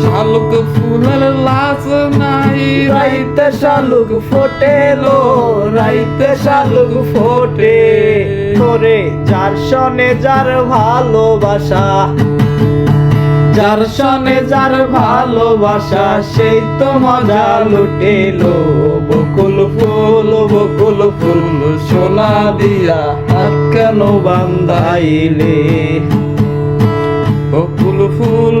শালুক ফুলের লাশ নাই। রাইতে শালুক ফোটেলো, রাইতে শালুক ফোটে। তোরে যার সনে যার ভালোবাসা, যার সনে যার ভালোবাসা, সেই তো মজা লুটেলো। বকুল ফুল বকুল ফুল সোনা দিয়া হাত কেন বান্ধাইলে? বকুল ফুল